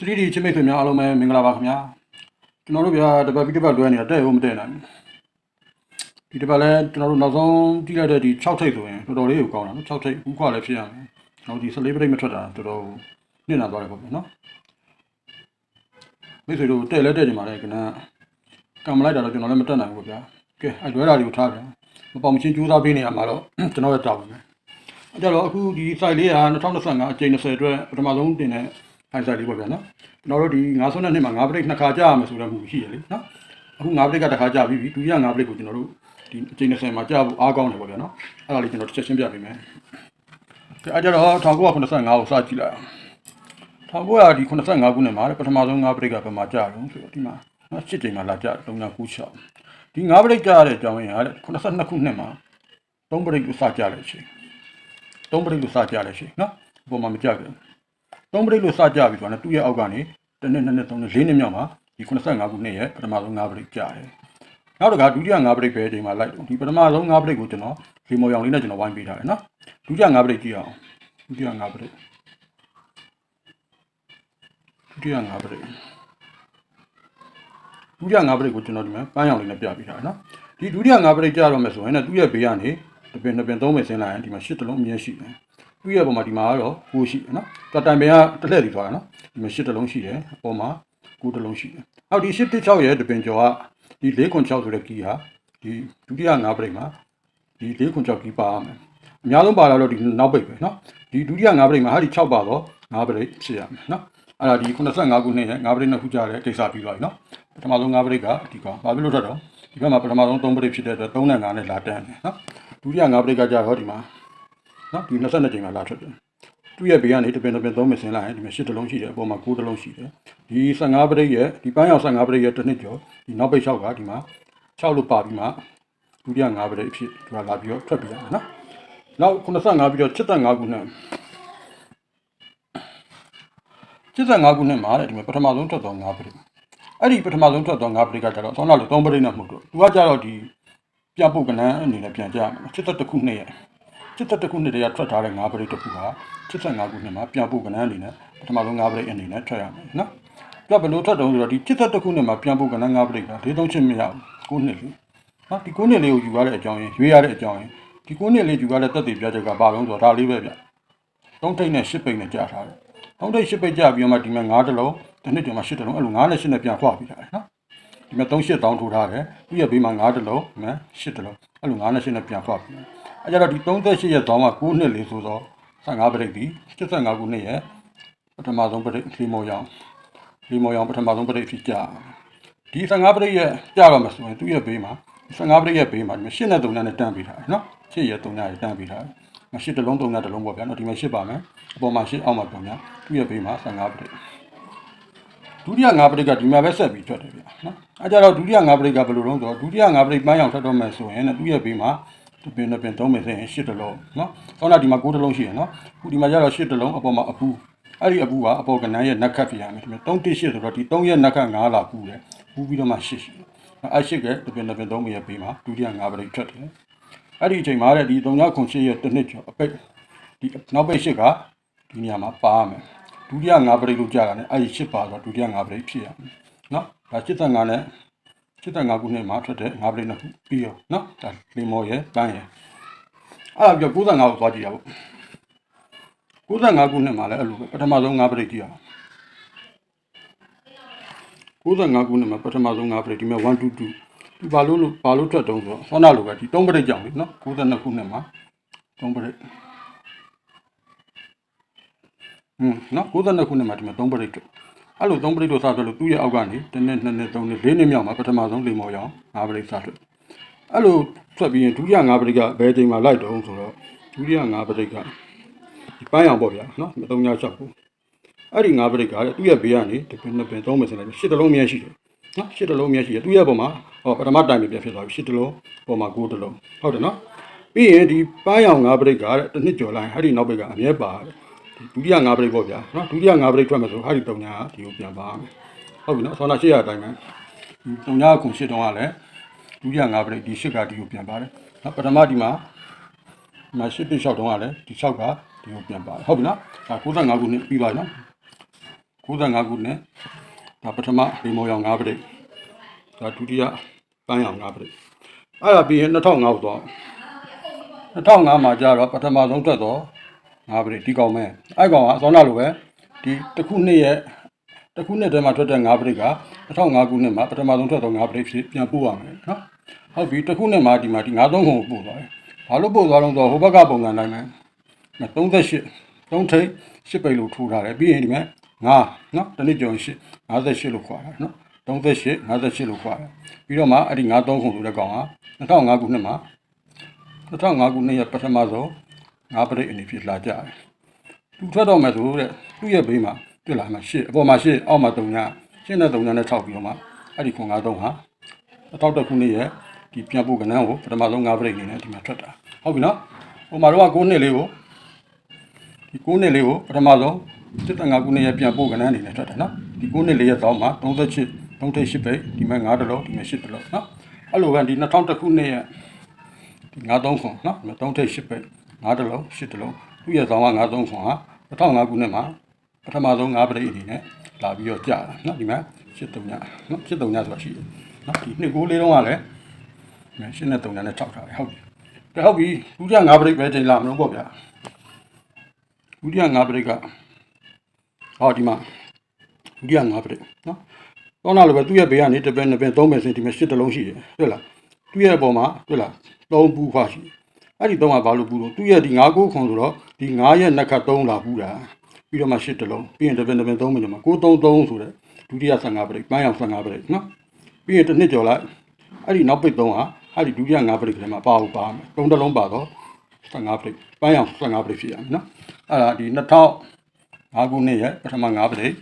3D ချစ်မိတ်ဆွေများအားလုံးပဲမင်္ဂလာပါခင်ဗျာကျွန်တော်တို့ဗျာတပတ်ပြီးတပတ်လွှဲနေတာတဲ့ဟုတ်မတဲ့နိုင်ဘူးဒီတပတ်လဲကျွန်တော်တို့နောက်ဆုံးကြည့်လိုက်တဲ့ဒီ6ထိပ်ဆိုရင်တော်တော်လေးကိုကောင်းတာနော်6ထိပ်ဥခွာလည်းဖြစ်ရမယ်နောက်ဒီ14ပရိတ်မထွက်တာတော်တော်နစ်နာသွားတယ်ပေါ့ဗျာနော်မိတ်ဆွေတို့တဲ့လဲတဲ့နေမှာလဲကနကံမလိုက်တာတော့ကျွန်တော်လည်းမတက်နိုင်ဘူးဗျာကဲအဲလွဲတာတွေကိုထားပြန်မပေါမချင်းကြိုးစားပေးနေရမှာတော့ကျွန်တော်ရဲ့တောင်းပဲအဲ့ကြတော့အခုဒီ site လေးက2025အကြိမ်20အတွက်ပထမဆုံးတင်တဲ့ ဖိုင်ဆိုင်လေးပေါ့ဗျာနော်ကျွန်တော်တို့ဒီ9ဆုံးတဲ့နှစ်မှာ9ပရိတ်နှစ်ခါကြာရမယ်ဆိုတဲ့မှုရှိရလေနော်အခု9ပရိတ်ကတစ်ခါကြာပြီးပြီဒုတိယ9ပရိတ်ကိုကျွန်တော်တို့ဒီအချိန်20မှာကြာဖို့အားကောင်းတယ်ပေါ့ဗျာနော်အဲ့ဒါလေးကျွန်တော်တစ်ချက်ရှင်းပြပေးမယ်ကဲအဲ့ကြတော့1985ကိုစကြည့်လိုက်အောင်1985ခုနှစ်မှာပထမဆုံး9ပရိတ်ကဘယ်မှာကြာတော့ဆိုတော့ဒီမှာနော်7ချိန်မှာလာကြာ3996ဒီ9ပရိတ်ကြာရတဲ့အကြောင်းရင်းကလေ82ခုနှစ်မှာ3ပရိတ်ကိုစကြာတဲ့အချိန်3ပရိတ်ကိုစကြာတဲ့အချိန်နော်အပေါ်မှာမကြာဘူး သုံးပရိတ်လို့စကြပြီဆိုတော့သူ့ရဲ့အောက်ကနေတစ်နှစ်နှစ်နှစ်သုံးနှစ်လေးနှစ်မြောက်မှာဒီ85ခုနှစ်ရဲ့ပထမဆုံး5ပရိတ်ကြာတယ်။နောက်တစ်ခါဒုတိယ5ပရိတ်ပဲအချိန်မှာလိုက်တော့ဒီပထမဆုံး5ပရိတ်ကိုကျွန်တော်လေမော်ရောင်လေးနဲ့ကျွန်တော်ဝိုင်းပေးထားတယ်နော်။ဒုတိယ5ပရိတ်ကြည့်အောင်ဒုတိယ5ပရိတ်ဒုတိယ5ပရိတ်ဒုတိယ5ပရိတ်ကိုကျွန်တော်ဒီမှာပန်းရောင်လေးနဲ့ပြပေးထားတယ်နော်။ဒီဒုတိယ5ပရိတ်ကြာတော့မယ်ဆိုရင်လည်းသူ့ရဲ့ဘေးကနေတစ်ပင်တစ်ပင်သုံးပင်ဆင်းလာရင်ဒီမှာရှစ်တလုံးအမြဲရှိတယ်။ သူ့ရဲ့ပုံမှာဒီမှာကတော့ကိုရှိတယ်နော်။တော်တိုင်ပင်ကတစ်လှည့်စီသွားတာနော်။ဒီမှာရှစ်တလုံးရှိတယ်။အပေါ်မှာကိုတလုံးရှိတယ်။နောက်ဒီရှစ်တစ်6ရဲ့တပင်ကျော်ကဒီ4ခွန်6ဆိုတဲ့ကီးဟာဒီဒုတိယ၅ပရိတ်မှာဒီ4ခွန်6ကီးပါရမယ်။အများဆုံးပါလာတော့ဒီနောက်ပိတ်ပဲနော်။ဒီဒုတိယ၅ပရိတ်မှာဟာဒီ6ပါတော့၅ပရိတ်ဖြစ်ရမယ်နော်။အဲ့ဒါဒီ85ခုနှစ်ရဲ့၅ပရိတ်နှစ်ခုကြားတဲ့ကိစ္စပြီးသွားပြီနော်။ပထမဆုံး၅ပရိတ်ကဒီကောင်ဘာဖြစ်လို့ထွက်တော့ဒီဘက်မှာပထမဆုံး3ပရိတ်ဖြစ်တဲ့အတွက်3နဲ့5နဲ့လာတန်းတယ်နော်။ဒုတိယ၅ပရိတ်ကကြတော့ဒီမှာ နော်ဒီ22ကြိမ်မှာလာထွက်တယ်သူ့ရဲ့ဘေးကနေတပင်တပင်သုံးမစင်းလာရင်ဒီမှာ8တလုံးရှိတယ်အပေါ်မှာ9တလုံးရှိတယ်ဒီ15ပရိတ်ရဲ့ဒီပန်းရောင်15ပရိတ်ရဲ့တစ်နှစ်ကျော်ဒီနောက်ပိတ်6ကဒီမှာ6လို့ပါပြီးမှဒုတိယ5ပရိတ်အဖြစ်သူကလာပြီးတော့ထွက်ပြရမယ်နော်နောက်85ပြီးတော့75ခုနှစ်75ခုနှစ်မှာတဲ့ဒီမှာပထမဆုံးထွက်တော့5ပရိတ်အဲ့ဒီပထမဆုံးထွက်တော့5ပရိတ်ကကြတော့ဆောင်းလာလို့3ပရိတ်နဲ့မှုတော့သူကကြတော့ဒီပြပုတ်ကနန်းအနေနဲ့ပြန်ကြရမယ်71ခုနှစ်ရဲ့ 71ခုနှစ်တည်းကထွက်ထားတဲ့၅ပရိတ်တစ်ခုက75ခုနှစ်မှာပြန်ပို့ကဏ္ဍအနေနဲ့ပထမဆုံး၅ပရိတ်အနေနဲ့ထွက်ရမယ်နော်။ပြဘယ်လိုထွက်တော့ဆိုတော့ဒီ71ခုနှစ်မှာပြန်ပို့ကဏ္ဍ၅ပရိတ်က၄3ချင်းမရဘူး9နှစ်လေ။နော်ဒီ9နှစ်လေးကိုယူရတဲ့အကြောင်းရင်းရွေးရတဲ့အကြောင်းရင်းဒီ9နှစ်လေးယူရတဲ့တက်တည်ပြချက်ကဘာလုံးဆိုတော့ဒါလေးပဲဗျ။3ထိပ်နဲ့10ပိတ်နဲ့ကြာထားတယ်။3ထိပ်10ပိတ်ကြာပြီးတော့မှဒီမှာ9တလုံးတစ်နှစ်ကျော်မှ10တလုံးအဲ့လို9နဲ့10နဲ့ပြန်ခွာပြီးတာလေနော်။ ဒီမှာ3 8တောင်းထိုးထားတယ်။ပြီးရပြီးမှ9တလုံးဒီမှာ10တလုံးအဲ့လို9နဲ့10နဲ့ပြန်ခွာပြီးတယ်။အဲကြတော့ဒီ38ရက်တောင်းမှ9နှစ်လေးဆိုတော့15ပရိတ်ဒီ75ခုနှစ်ရဲ့ပထမဆုံးပရိတ်လီမော်ရောင်လီမော်ရောင်ပထမဆုံးပရိတ်ဖြစ်ကြဒီ15ပရိတ်ရဲ့ကြတော့မှဆိုရင်သူ့ရဲ့ဘေးမှာ15ပရိတ်ရဲ့ဘေးမှာဒီ8နဲ့3နဲ့တန်းပေးထားတယ်နော်8ရက်3နဲ့တန်းပေးထားတယ်မရှိတလုံး3နဲ့တလုံးပေါ့ဗျာနော်ဒီမှာ8ပါမယ်အပေါ်မှာ8အောက်မှာပုံညာသူ့ရဲ့ဘေးမှာ15ပရိတ် ဒုတိယ၅ပရိတ်ကဒီမှာပဲဆက်ပြီးထွက်တယ်ဗျာနော်အဲကြတော့ဒုတိယ၅ပရိတ်ကဘယ်လိုလုံးဆိုတော့ဒုတိယ၅ပရိတ်ပန်းရောင်ထွက်တော့မယ်ဆိုရင်သူ့ရဲ့ဘေးမှာဒီပင်နဲ့ပင်သုံးမယ်ဆိုရင်ရှစ်တလုံးနော်။ဆောင်းလာဒီမှာ9တလုံးရှိရနော်။ခုဒီမှာကျတော့ရှစ်တလုံးအပေါ်မှာအပူအဲ့ဒီအပူကအပေါ်ကနန်းရဲ့နက်ခတ်ပြရမယ်ဒီမှာ3 1 8ဆိုတော့ဒီ3ရဲ့နက်ခတ်9လာပူတယ်။ပူပြီးတော့မှ8ရှိတယ်။အဲ့8ကဒီပင်နဲ့ပင်သုံးမယ်ရဲ့ပေးမှာဒုတိယ9ပရိတ်ထွက်တယ်။အဲ့ဒီအချိန်မှာတဲ့ဒီ3ညခု8ရဲ့တစ်နှစ်ကျော်အပိတ်ဒီနောက်ပိတ်8ကဒီနေရာမှာပါရမယ်။ ဒုတိယ9ပရိတ်လို့ကြာတာနဲ့အဲ့ဒီ8ပါတော့ဒုတိယ9ပရိတ်ဖြစ်ရမယ်။နော်။ဒါ85နဲ့75ခုနှစ်မှာထွက်တဲ့9ပရိတ်နှစ်ခုပြီးရောနော်။ဒါလီမော်ရဲ့ပန်းရဲ့အဲ့ဒါပြော95ကိုသွားကြည့်ရပေါ့95ခုနှစ်မှာလည်းအဲ့လိုပဲပထမဆုံး5ပရိတ်ကြည့်ရအောင်95ခုနှစ်မှာပထမဆုံး5ပရိတ်ဒီမှာ1 2 2ဒီဘာလို့လို့ဘာလို့ထွက်တုံးဆိုတော့ဆောနာလိုပဲဒီ3ပရိတ်ကြောင်လေနော်92ခုနှစ်မှာ3ပရိတ် ဟွန်းနော်92ခုနှစ်မှာဒီမှာ3ပရိတ်တို့အဲ့လို3ပရိတ်တို့စထွက်လို့သူ့ရဲ့အောက်ကနေတစ်နှစ်နှစ်နှစ်သုံးနှစ်လေးနှစ်မြောက်မှာပထမဆုံးလေမော်ရောင်5ပရိတ်စထွက်အဲ့လိုထွက်ပြီးရင်ဒုတိယ5ပရိတ်ကဘယ်ချိန်မှာလိုက်တုံးဆိုတော့ဒုတိယ5ပရိတ်ကဒီပန်းရောင်ပေါ့ဗျာနော်မတုံညာလျှောက်ကိုအဲ့ဒီ5ပရိတ်ကသူ့ရဲ့ဘေးကနေဒီပင်နှစ်ပင်သုံးမယ်ဆိုရင်ရှစ်တလုံးမြဲရှိတယ်နော်ရှစ်တလုံးမြဲရှိတယ်သူ့ရဲ့ပုံမှာဟောပထမတိုင်ပြပြဖြစ်သွားပြီရှစ်တလုံးပုံမှာ9တလုံးဟုတ်တယ်နော်ပြီးရင်ဒီပန်းရောင်5ပရိတ်ကတဲ့တစ်နှစ်ကျော်လိုက်အဲ့ဒီနောက်ပိတ်ကအမြဲပါတယ် ဒုတိယ5ပရိတ်ပေါ့ဗျာနော်ဒုတိယ5ပရိတ်ထွက်မယ်ဆိုဟာဒီတုံညာကဒီကိုပြန်ပါမယ်ဟုတ်ပြီနော်ဆောင်းနာ800အတိုင်းပဲတုံညာကခု8တုံးကလည်းဒုတိယ5ပရိတ်ဒီ8ကဒီကိုပြန်ပါတယ်နော်ပထမဒီမှာဒီမှာ8ပိတ်6တုံးကလည်းဒီ6ကဒီကိုပြန်ပါတယ်ဟုတ်ပြီနော်ဒါ95ခုနှစ်ပြီးသွားပြီနော်95ခုနှစ်ဒါပထမဒီမောရောင်5ပရိတ်ဒါဒုတိယပန်းရောင်5ပရိတ်အဲ့ဒါပြီးရင်2005ကိုတော့2005မှာကျတော့ပထမဆုံးထွက်တော့ 5ပရိတ်ဒီကောင်မဲအဲ့ကောင်ကအစောနာလိုပဲဒီတစ်ခုနှစ်ရဲ့တစ်ခုနှစ်တည်းမှာထွက်တဲ့5ပရိတ်က2005ခုနှစ်မှာပထမဆုံးထွက်တော့5ပရိတ်ဖြစ်ပြန်ပို့ရမယ်နော်ဟုတ်ပြီတစ်ခုနှစ်မှာဒီမှာဒီ93ခုကိုပို့သွားတယ်ဘာလို့ပို့သွားတော့ဆိုဟိုဘက်ကပုံစံတိုင်းပဲ38 3ထိပ်10ပိတ်လို့ထိုးထားတယ်ပြီးရင်ဒီမှာ9နော်တနည်းကျော်8 58လို့ခေါ်တာနော်38 58လို့ခေါ်တာပြီးတော့မှအဲ့ဒီ93ခုဆိုတဲ့ကောင်က2005ခုနှစ်မှာ2005ခုနှစ်ရဲ့ပထမဆုံး 9ပရိတ်အနေဖြစ်လာကြတယ်သူထွက်တော့မယ်ဆိုတဲ့သူ့ရဲ့ဘေးမှာတွေ့လာမှာ8အပေါ်မှာ8အောက်မှာ3ည8နဲ့3ညနဲ့6ပြီးတော့မှအဲ့ဒီခု93ဟာ2000ခုနှစ်ရဲ့ဒီပြန်ပို့ကနန်းကိုပထမဆုံး9ပရိတ်အနေနဲ့ဒီမှာထွက်တာဟုတ်ပြီနော်ဟိုမှာတော့9နှစ်လေးကိုဒီ9နှစ်လေးကိုပထမဆုံး75ခုနှစ်ရဲ့ပြန်ပို့ကဏ္ဍအနေနဲ့ထွက်တယ်နော်ဒီ9နှစ်လေးရဲ့သောင်းမှာ38 38ပိတ်ဒီမှာ9တလုံးဒီမှာ10တလုံးနော်အဲ့လိုပဲဒီ2000ခုနှစ်ရဲ့ဒီ93ခွန်နော်ဒီမှာ38ပိတ် 9တလုံး10တလုံးသူ့ရဲ့သောင်းက93ခွန်ဟာ2005ခုနှစ်မှာပထမဆုံး9ပိတ်အနေနဲ့လာပြီးတော့ကြာတာနော်ဒီမှာ73ညနော်73ညဆိုတာရှိတယ်နော်ဒီနှစ်ကိုလေးတုန်းကလည်းရှင်းတဲ့3ညနဲ့6ထားတယ်ဟုတ်ပြီကဲဟုတ်ပြီဒုတိယ9ပိတ်ပဲချိန်လာမလို့ပေါ့ဗျာဒုတိယ၅ပရိတ်ကဟောဒီမှာဒုတိယ၅ပရိတ်နော်တော့လာလို့ပဲသူ့ရဲ့ဘေးကနေတစ်ပင်နှစ်ပင်သုံးပင်စင်ဒီမှာရှစ်တလုံးရှိတယ်တွေ့လားသူ့ရဲ့အပေါ်မှာတွေ့လားသုံးပူခွာရှိတယ် အဲ့ဒီသုံးကဘာလို့ပူလို့သူ့ရဲ့ဒီ၅ကိုခွန်ဆိုတော့ဒီ၅ရဲ့နက်ခတ်သုံးလာပူတာပြီးတော့မှရှစ်တလုံးပြီးရင်တစ်ပင်တစ်ပင်သုံးပင်ဒီမှာကိုသုံးသုံးဆိုတဲ့ဒုတိယ15ပရိတ်ပန်းရောက်15ပရိတ်နော်ပြီးရင်တစ်နှစ်ကျော်လိုက်အဲ့ဒီနောက်ပိတ်သုံးကအဲ့ဒီဒုတိယ5ပရိတ်ကလေးမှာပါအောင်ပါမယ်သုံးတလုံးပါတော့15ပရိတ်ပန်းရောက်15ပရိတ်ဖြစ်ရမယ်နော်အဲ့ဒါဒီ2000 5ခုနှစ်ရဲ့ပထမ5ပရိတ်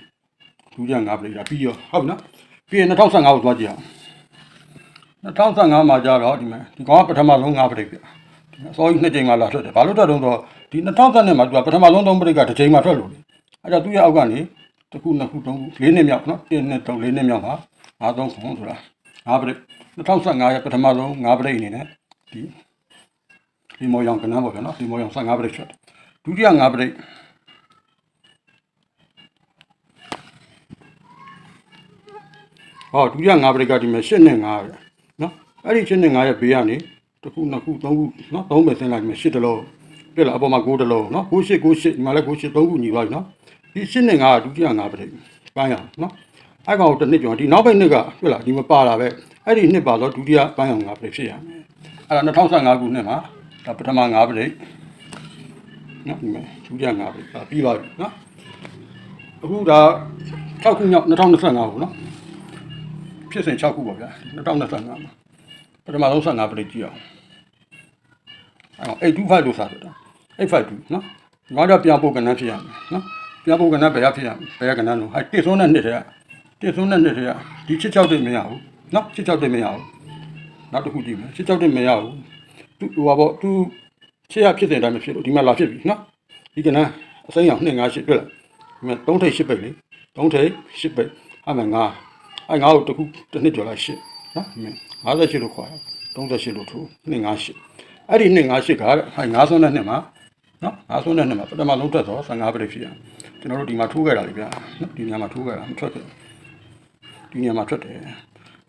ဒုတိယ5ပရိတ်ဒါပြီးရောဟုတ်ပြီနော်ပြီးရင်2015ကိုသွားကြည့်အောင်2015မှာကြတော့ဒီမှာဒီကောင်ကပထမဆုံး5ပရိတ်ပြဒီမှာ အစောကြီးနှစ်ကြိမ်မှလာထွက်တယ်ဘာလို့ထွက်တော့ဆိုတော့ဒီ2010နဲ့မှာသူကပထမဆုံး3ပရိတ်ကတစ်ကြိမ်မှထွက်လို့လေအဲ့ဒါသူ့ရဲ့အောက်ကနေတစ်ခုနှစ်ခုသုံးခု၄နှစ်မြောက်နော်1နှစ်3 4နှစ်မြောက်မှာ5 3ခုဆိုတာ5ပရိတ်2015ရဲ့ပထမဆုံး5ပရိတ်အနေနဲ့ဒီဒီမော်ရောင်ကနန်းပေါ့ဗျာနော်ဒီမော်ရောင်15ပရိတ်ထွက်တယ်ဒုတိယ5ပရိတ်ဟောဒုတိယ၅ပရိကဒီမှာ၈နဲ့၅ပဲနော်အဲ့ဒီ၈နဲ့၅ရဲ့ဘေးကနေ တစ်ခုနှစ်ခုသုံးခုနော်သုံးပဲဆင်းလိုက်ဒီမှာ၈တလုံးပြည့်လားအပေါ်မှာ9တလုံးနော်9 8 9 8ဒီမှာလည်း9 8 3ခုညီသွားပြီနော်ဒီ၈နဲ့၅ကဒုတိယ၅ပရိပန်းရအောင်နော်အဲ့ကောင်တစ်နှစ်ကျော်ဒီနောက်ပိတ်နှစ်ကပြည့်လားဒီမှာပါတာပဲအဲ့ဒီနှစ်ပါတော့ဒုတိယပန်းရအောင်၅ပရိဖြစ်ရမယ်အဲ့ဒါ2015ခုနှစ်မှာဒါပထမ၅ပရိနော်ဒီမှာဒုတိယ၅ပရိဒါပြီးပါပြီနော်အခုဒါ6ခုမြောက်2025ခုနော်ဖြစ်စဉ်6ခုပေါ့ဗျာ2025မှာ ပထမဆုံး15ပရိတ်ကြည့်အောင်အဲ825လို့စာတယ်852နော်ငါတော့ပြန်ပို့ကဏ္ဍဖြစ်ရမယ်နော်ပြန်ပို့ကဏ္ဍဘယ်ရဖြစ်ရမလဲဘယ်ရကဏ္ဍလို့ဟာတစ်ဆုံးတဲ့နှစ်တည်းကတစ်ဆုံးတဲ့နှစ်တည်းကဒီ66တိတ်မရဘူးနော်66တိတ်မရဘူးနောက်တစ်ခုကြည့်မယ်66တိတ်မရဘူးသူဟိုပါပေါ့သူရှေ့ရဖြစ်တဲ့တိုင်းမဖြစ်လို့ဒီမှာလာဖြစ်ပြီနော်ဒီကဏ္ဍအစိမ်းအောင်258တွေ့လားဒီမှာ3ထိပ်8ပိတ်လေ3ထိပ်8ပိတ်အဲ့မှာ9အဲငါ့ကိုတစ်ခုတစ်နှစ်ကျော်လိုက်ရှစ်နော် 58လို့ခေါ်တာ38လို့ထိုး258အဲ့ဒီ258ကအဲ9ဆုံးတဲ့နှစ်မှာနော်9ဆုံးတဲ့နှစ်မှာပထမဆုံးထွက်တော့15ပရိဖြစ်ရကျွန်တော်တို့ဒီမှာထိုးခဲ့တာလေဗျာနော်ဒီညမှာထိုးခဲ့တာမထွက်ခဲ့ဒီညမှာထွက်တယ်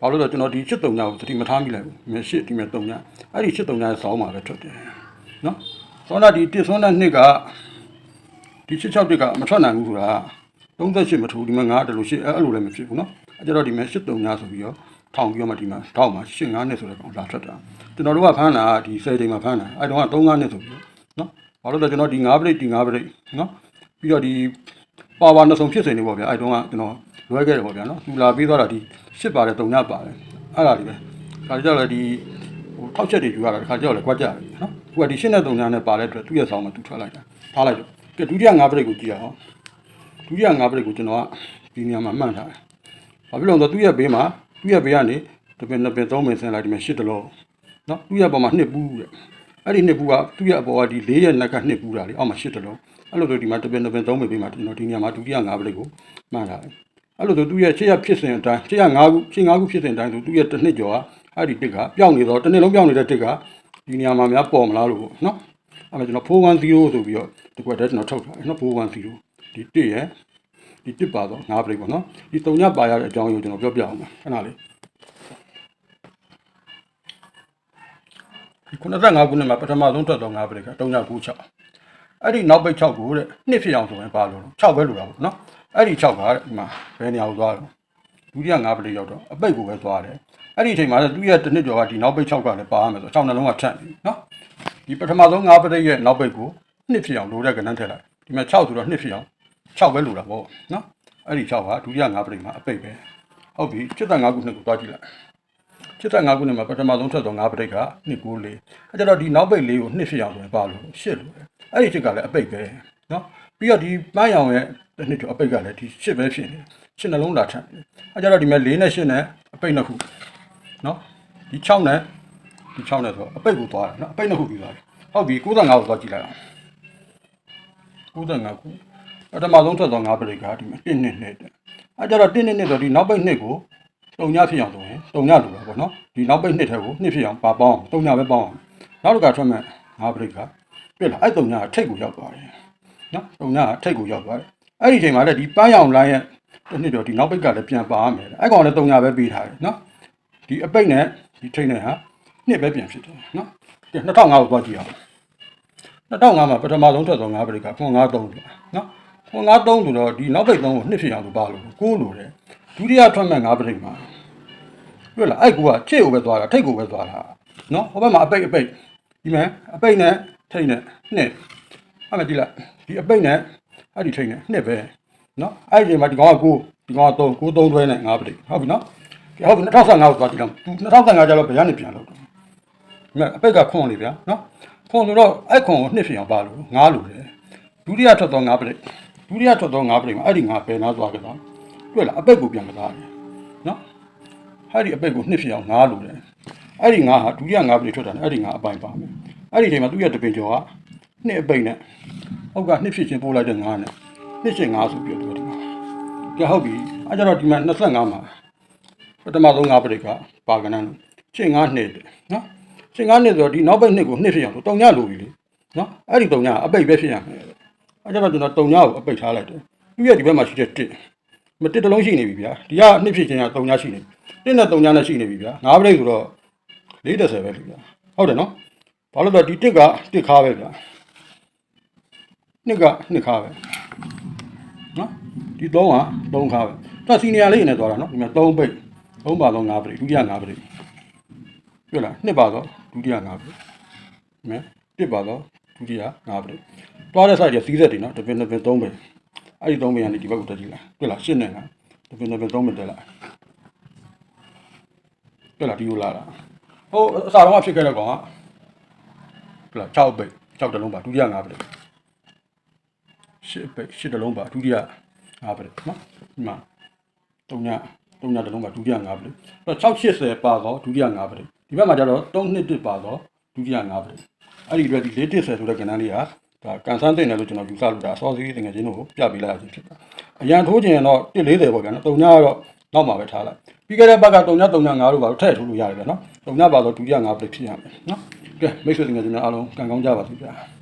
ဘာလို့လဲကျွန်တော်ဒီ73ညကိုသတိမထားမိလိုက်ဘူးမြရှစ်ဒီမြ3ညအဲ့ဒီ73ညရဲ့ဆောင်းမှာပဲထွက်တယ်နော်ဆောင်းတာဒီတစ်ဆုံးတဲ့နှစ်ကဒီ66တစ်ကမထွက်နိုင်ဘူးဆိုတာ38မထိုးဒီမှာ9တလို့ရှိအဲ့လိုလည်းမဖြစ်ဘူးနော်အဲ့ကြတော့ဒီမှာ83ညဆိုပြီးတော့ ထောင်ပြီးတော့မှဒီမှာထောက်မှာ85နှစ်ဆိုတဲ့ကောင်လာထွက်တာကျွန်တော်တို့ကဖမ်းတာဒီ10ချိန်မှာဖမ်းတာအဲ့တော့က35နှစ်ဆိုပြီးနော်ဘာလို့လဲကျွန်တော်ဒီ9ပရိတ်ဒီ9ပရိတ်နော်ပြီးတော့ဒီပါဝါနှစ်ဆုံးဖြစ်စဉ်တွေပေါ့ဗျာအဲ့တော့ကကျွန်တော်လွဲခဲ့တယ်ပေါ့ဗျာနော်သူလာပြီးသွားတာဒီ10ပါတယ်3ညပါတယ်အဲ့ဒါတွေပဲဒါကြောင့်လည်းဒီဟိုထောက်ချက်တွေယူရတာတစ်ခါကြောက်လည်းကြွက်ကြတယ်နော်သူကဒီ10နဲ့3ညနဲ့ပါတဲ့အတွက်သူ့ရဲ့ဆောင်းမှာသူထွက်လိုက်တာထားလိုက်တော့ကဲဒုတိယ9ပရိတ်ကိုကြည့်ရအောင်ဒုတိယ9ပရိတ်ကိုကျွန်တော်ကဒီနေရာမှာမှတ်ထားတယ်။ဘာဖြစ်လို့လဲဆိုတော့သူ့ရဲ့ဘေးမှာ သူ့ရဲ့ဘေးကနေတစ်ပင်နှစ်ပင်သုံးပင်ဆင်းလိုက်ဒီမှာရှစ်တလုံးနော်သူ့ရဲ့ပေါ်မှာနှစ်ပူးတဲ့အဲ့ဒီနှစ်ပူးကသူ့ရဲ့အပေါ်ကဒီလေးရဲ့နက်ကနှစ်ပူးတာလေအောက်မှာရှစ်တလုံးအဲ့လိုဆိုဒီမှာတစ်ပင်နှစ်ပင်သုံးပင်ဘေးမှာကျွန်တော်ဒီနေရာမှာဒုတိယ၅ပလိတ်ကိုမှန်ထားတယ်အဲ့လိုဆိုသူ့ရဲ့ရှေ့ရဖြစ်စဉ်အတိုင်းရှေ့ရ၅ခုရှေ့၅ခုဖြစ်စဉ်အတိုင်းဆိုသူ့ရဲ့တစ်နှစ်ကျော်ကအဲ့ဒီတစ်ကပျောက်နေတော့တစ်နှစ်လုံးပျောက်နေတဲ့တစ်ကဒီနေရာမှာများပေါ်မလားလို့ပေါ့နော်အဲ့မှာကျွန်တော်410ဆိုပြီးတော့ဒီကွက်တည်းကျွန်တော်ထုတ်ထားတယ်နော်410ဒီတစ်ရဲ့ ဒီတစ်ပါတော့ငါးပရိတ်ပေါ့နော်ဒီတုံညပါရတဲ့အကြောင်းကိုကျွန်တော်ပြောပြအောင်ပါခဏလေးဒီ95ခုနှစ်မှာပထမဆုံးထွက်တော့ငါးပရိတ်က396အဲ့ဒီနောက်ပိတ်6ကိုတဲ့နှစ်ဖြစ်အောင်ဆိုရင်ပါလို့6ပဲလို့ရပါဘူးနော်အဲ့ဒီ6ကတဲ့ဒီမှာဘယ်နေရာကိုသွားတော့ဒုတိယငါးပရိတ်ရောက်တော့အပိတ်ကိုပဲသွားတယ်အဲ့ဒီအချိန်မှာသူ့ရဲ့တစ်နှစ်ကျော်ကဒီနောက်ပိတ်6ကလည်းပါရမယ်ဆို6နှလုံးကထပ်ပြီနော်ဒီပထမဆုံးငါးပရိတ်ရဲ့နောက်ပိတ်ကိုနှစ်ဖြစ်အောင်လိုတဲ့ကဏ္ဍထည့်လိုက်ဒီမှာ6ဆိုတော့နှစ်ဖြစ်အောင် 6ပဲလိုတာပေါ့နော်အဲ့ဒီ6ကဒုတိယငါးပရိတ်မှာအပိတ်ပဲဟုတ်ပြီ75ခုနှစ်ကိုသွားကြည့်လိုက်75ခုနှစ်မှာပထမဆုံးထွက်တော့ငါးပရိတ်က294အဲကြတော့ဒီနောက်ပိတ်လေးကိုနှစ်ဖြစ်အောင်ဆိုရင်ပါလို့ရှစ်လို့အဲ့ဒီချက်ကလည်းအပိတ်ပဲနော်ပြီးတော့ဒီပန်းရောင်ရဲ့တစ်နှစ်ကျော်အပိတ်ကလည်းဒီရှစ်ပဲဖြစ်နေရှစ်နှလုံးလာထပ်အဲကြတော့ဒီမဲ့4နဲ့8နဲ့အပိတ်နှစ်ခုနော်ဒီ6နဲ့ဒီ6နဲ့ဆိုအပိတ်ကိုသွားတာနော်အပိတ်နှစ်ခုပြီးသွားတယ်ဟုတ်ပြီ95ကိုသွားကြည့်လိုက်အောင်95ခု ပထမဆုံးထွက်တော့ငါးပရိတ်ကဒီမှာ1နှစ်နှစ်တဲ့အဲကြတော့1နှစ်နှစ်ဆိုဒီနောက်ပိတ်နှစ်ကိုတုံညဖြစ်အောင်ဆိုရင်တုံညလိုတာပေါ့နော်ဒီနောက်ပိတ်နှစ်ထဲကိုနှစ်ဖြစ်အောင်ပါပေါင်းတုံညပဲပေါင်းအောင်နောက်တစ်ခါထွက်မဲ့ငါးပရိတ်ကပြည့်လာအဲ့တုံညကထိတ်ကိုရောက်သွားတယ်နော်တုံညကထိတ်ကိုရောက်သွားတယ်အဲ့ဒီအချိန်မှာလည်းဒီပန်းရောင်လိုင်းရဲ့တစ်နှစ်တော့ဒီနောက်ပိတ်ကလည်းပြန်ပါရမယ်အဲ့ကောင်လည်းတုံညပဲပေးထားတယ်နော်ဒီအပိတ်နဲ့ဒီထိတ်နဲ့ဟာနှစ်ပဲပြန်ဖြစ်တယ်နော်ဒီ2005ကိုသွားကြည့်အောင်2005မှာပထမဆုံးထွက်သောငါးပရိကခွန် 93ဆိုတာနော်ခွန်93ဆိုတော့ဒီနောက်ပိတ်3ကိုနှစ်ဖြစ်အောင်လို့ပါလို့ကိုးလို့တယ်ဒုတိယထွက်မဲ့ငါးပရိကမှာတွေ့လားအဲ့ကူကချစ်ကိုပဲသွားတာထိတ်ကိုပဲသွားတာနော်ဟိုဘက်မှာအပိတ်အပိတ်ဒီမဲ့အပိတ်နဲ့ထိတ်နဲ့နှစ်အဲ့မဲ့ကြည့်လိုက်ဒီအပိတ်နဲ့အဲ့ဒီထိတ်နဲ့နှစ်ပဲနော်အဲ့ဒီမှာဒီကောင်ကကိုဒီကောင်က3ကို3တွဲနဲ့ငါးပရိဟုတ်ပြီနော်ဟုတ်ပြီ2015ကိုသွားကြည့်တော့သူ2015ကျတော့ဘယ်ကနေပြန်လို့တော့မြတ်အပိတ်ကခွန်လေဗျာနော်ခွန်ဆိုတော့အဲ့ခွန်ကိုနှစ်ဖြစ်အောင်ပါလို့ငားလို့လေဒုတိယထွက်တော့ငါးပရိတ် ဒုတိယထွက်တော့ငါးပရိတ်မှာအဲ့ဒီငါးပယ်နာသွားကြတာတွေ့လားအပိတ်ကိုပြန်ကစားတယ်နော်အဲ့ဒီအပိတ်ကိုနှစ်ဖြစ်အောင်ငားလို့လေအဲ့ဒီငါးဟာဒုတိယငါးပရိတ်ထွက်တာနဲ့အဲ့ဒီငါးအပိုင်ပါမယ်အဲ့ဒီအချိန်မှာသူ့ရဲ့တပင်ကျော်ကနှစ်အပိတ်နဲ့ဟုတ်ကနှစ်ဖြစ်ချင်းပို့လိုက်တဲ့ငါးနဲ့နှစ်ချင်းငါးဆိုပြီးတော့ဒီမှာကြဟုတ်ပြီအဲ့ကြတော့ဒီမှာ25မှာပထမဆုံးငါးပရိတ်ကပါကနန်းချင်းငါးနှစ်တယ်နော်ရှင်ကားနှစ်ဆိုတော့ဒီနောက်ပိတ်နှစ်ကိုနှစ်ဖြစ်အောင်ဆိုတုံညလိုပြီလေနော်အဲ့ဒီတုံညအပိတ်ပဲဖြစ်ရမယ် အဲ့ကျတော့ကျွန်တော်တုံညကိုအပိတ်ထားလိုက်တယ်သူရဲ့ဒီဘက်မှာရှိတဲ့တစ်မတစ်တစ်လုံးရှိနေပြီဗျာဒီကနှစ်ဖြစ်ခြင်းကတုံညရှိနေပြီတစ်နဲ့တုံညနဲ့ရှိနေပြီဗျာငါးပိတ်ဆိုတော့40ပဲလေဗျာဟုတ်တယ်နော်ဘာလို့လဲဒီတစ်ကတစ်ခါပဲဗျာနှစ်ကနှစ်ခါပဲနော်ဒီသုံးကသုံးခါပဲသူကစီနီယာလေးနဲ့သွားတာနော်ဒီမှာသုံးပိတ်သုံးပါလုံးငါးပိတ်ဒုတိယငါးပိတ်ပြောလားနှစ်ပါတော့ဒုတိယငါးပြည့်မဲတစ်ပါတော့ ဒုတိယငါးပြည့်တွားတဲ့ site ကျစီးဆက်တယ်နော်တစ်ပင်တစ်ပင်သုံးပင်အဲ့ဒီသုံးပင်ကနေဒီဘက်ကိုတက်ကြည့်လားတွေ့လားရှင်းနေလားတစ်ပင်တစ်ပင်သုံးပင်တက်လာတွေ့လားဒီလိုလာတာဟိုအစားတော့ဖြစ်ခဲ့တဲ့ကောင်ကတွေ့လား6ပိတ်6တလုံးပါဒုတိယငါးပြည့်8ပိတ်8တလုံးပါဒုတိယငါးပြည့်နော်ဒီမှာ3ည3ညတလုံးပါဒုတိယငါးပြည့်အဲ့တော့680ပါတော့ဒုတိယငါးပြည့်ဒီဘက်မှာကျတော့3နှစ်တစ်ပါတော့ဒုတိယငါးပြည့် အဲ့ဒီအတွက်ဒီ4တစ်ဆယ်ဆိုတဲ့ကဏ္ဍလေးကဒါကန်ဆန်းသိနေလို့ကျွန်တော်ယူဆလို့ဒါအစောစီးငယ်ချင်းတို့ကိုပြပေးလိုက်ရခြင်းဖြစ်တာအရန်ထိုးခြင်းတော့140ပေါ့ဗျာနော်3ညကတော့နောက်မှာပဲထားလိုက်ပြီးခဲ့တဲ့ဘက်က3ည3ည5တို့ပါတော့ထည့်ထိုးလို့ရတယ်ဗျာနော်3ညပါတော့ဒုတိယငါးပြည့်ဖြစ်ရမယ်နော်ကဲမိတ်ဆွေငယ်ချင်းများအားလုံးကံကောင်းကြပါစေဗျာ